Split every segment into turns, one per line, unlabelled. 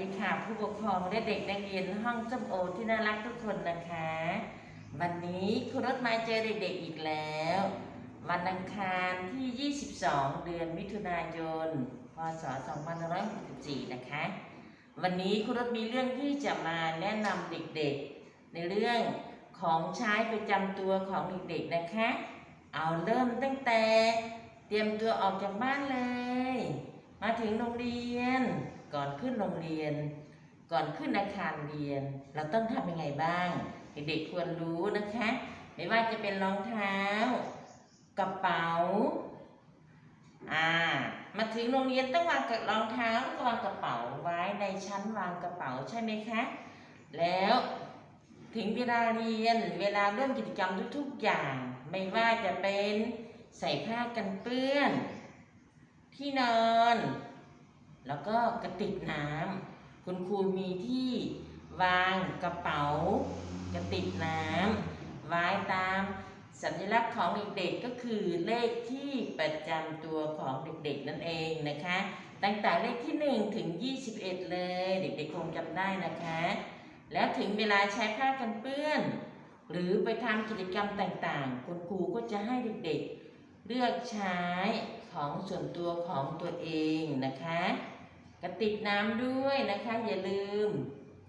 ดีค่ะผู้ปกครองและเด็กนักเรียนห้องส้มโอที่น่ารักทุกคนนะคะ วันนี้ครูรถมาเจอเด็กๆอีกแล้ว วันอังคารที่ 22 เดือนมิถุนายน พศ 2564 นะคะ วันนี้ครูรถมีเรื่องที่จะมาแนะนำเด็กๆ ในเรื่องของใช้ประจำตัวของเด็กๆนะคะ เอาเริ่มตั้งแต่เตรียมตัวออกจากบ้านเลย มาถึงโรงเรียน ก่อนขึ้นโรงเรียน ก่อนขึ้นอาคารเรียน เราต้องทำยังไงบ้าง เด็กๆควรรู้นะคะ ไม่ว่าจะเป็นรองเท้า กระเป๋า อ่า มาถึงโรงเรียนต้องวางกับรองเท้าก็วางกระเป๋าไว้ในชั้นวางกระเป๋าใช่ไหมคะ แล้วถึงเวลาเรียนเวลาเริ่มกิจกรรมทุกๆอย่าง ไม่ว่าจะเป็นใส่ผ้ากันเปื้อน ที่นอน แล้วก็กระติกน้ำคุณครูมีที่วางกระเป๋ากระติกน้ำไว้ตามสัญลักษณ์ของเด็กๆก็คือเลขที่ประจำตัวของเด็กๆนั่นเองนะคะตั้งแต่เลขที่ 1 ถึง 21 เลย เด็กๆคงจำได้นะคะ แล้วถึงเวลาใช้ผ้ากันเปื้อน หรือไปทำกิจกรรมต่างๆ คุณครูก็จะให้เด็กๆ เลือกใช้ของส่วนตัวของตัวเองนะคะ กระติกน้ำด้วยนะคะ อย่าลืม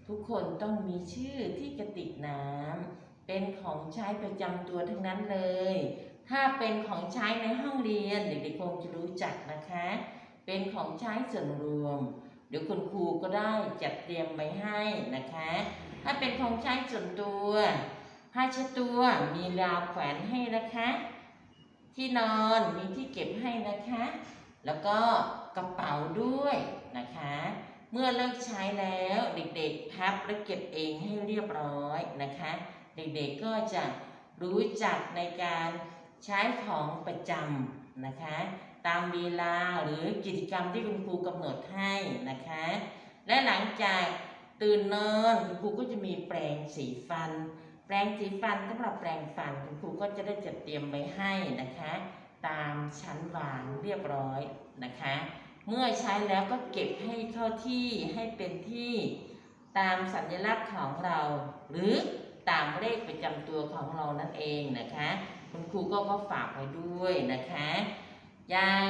ทุกคนต้องมีชื่อที่กระติกน้ำเป็นของใช้ประจำตัวทั้งนั้นเลย ถ้าเป็นของใช้ในห้องเรียนเด็กๆคงจะรู้จักนะคะ เป็นของใช้ส่วนรวม เดี๋ยวคุณครูก็ได้จัดเตรียมไว้ให้นะคะ ถ้าเป็นของใช้ส่วนตัวผ้าเช็ดตัวมีราวแขวนให้นะคะ ที่นอนมีที่เก็บให้นะคะ แล้วก็ กระเป๋าด้วยนะคะ เมื่อเลิกใช้แล้วเด็กๆพับและเก็บเองให้เรียบร้อยนะคะ เด็กๆก็จะรู้จักในการใช้ของประจำนะคะ ตามเวลาหรือกิจกรรมที่คุณครูกำหนดให้นะคะ และหลังจากตื่นนอนคุณครูก็จะมีแปรงสีฟัน แปรงสีฟันสำหรับแปรงฟันคุณครูก็จะได้จัดเตรียมไว้ให้นะคะ ตามชั้นวางเรียบร้อยนะคะ เมื่อใช้แล้วก็เก็บให้เข้าที่ให้เป็นที่ตามสัญลักษณ์ของเรา หรือตามเลขประจำตัวของเรานั่นเองนะคะ คุณครูก็ก็ฝากไว้ด้วยนะคะอย่าง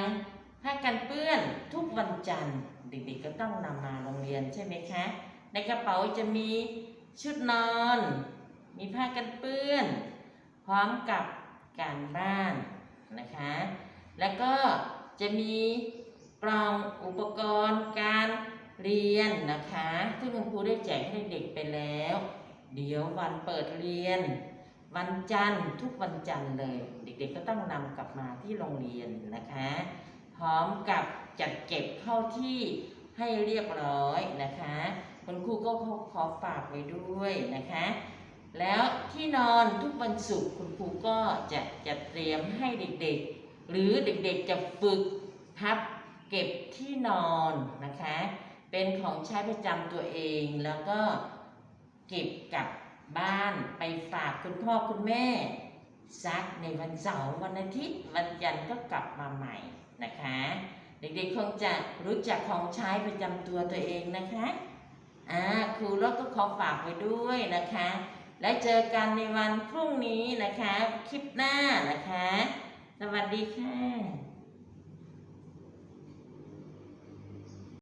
ผ้ากันเปื้อนทุกวันจันทร์เด็กๆก็ต้องนำมาโรงเรียนใช่ไหมคะ ในกระเป๋าจะมีชุดนอน มีผ้ากันเปื้อน พร้อมกับการบ้านนะคะ แล้วก็จะมี กล่องอุปกรณ์การเรียนนะคะ ที่คุณครูได้แจกให้เด็กไปแล้ว เดี๋ยววันเปิดเรียน วันจันทร์ทุกวันจันทร์เลย เด็กๆก็ต้องนำกลับมาที่โรงเรียนนะคะ พร้อมกับจัดเก็บเข้าที่ให้เรียบร้อยนะคะคุณครูก็ขอขอฝากไว้ด้วยนะคะ แล้วที่นอนทุกวันศุกร์คุณครูก็จะจัดเตรียมให้เด็กๆ หรือเด็กๆจะฝึกพับ เก็บที่นอนนะคะ เป็นของใช้ประจำตัวเองแล้วก็เก็บกลับบ้านไปฝากคุณพ่อคุณแม่ซักในวันเสาร์วันอาทิตย์วันจันทร์ก็กลับมาใหม่นะคะ เด็กๆคงจะรู้จักของใช้ประจำตัวตัวเองนะคะอ่าครูรถก็ขอฝากไว้ด้วยนะคะ และเจอกันในวันพรุ่งนี้นะคะ คลิปหน้านะคะ สวัสดีค่ะ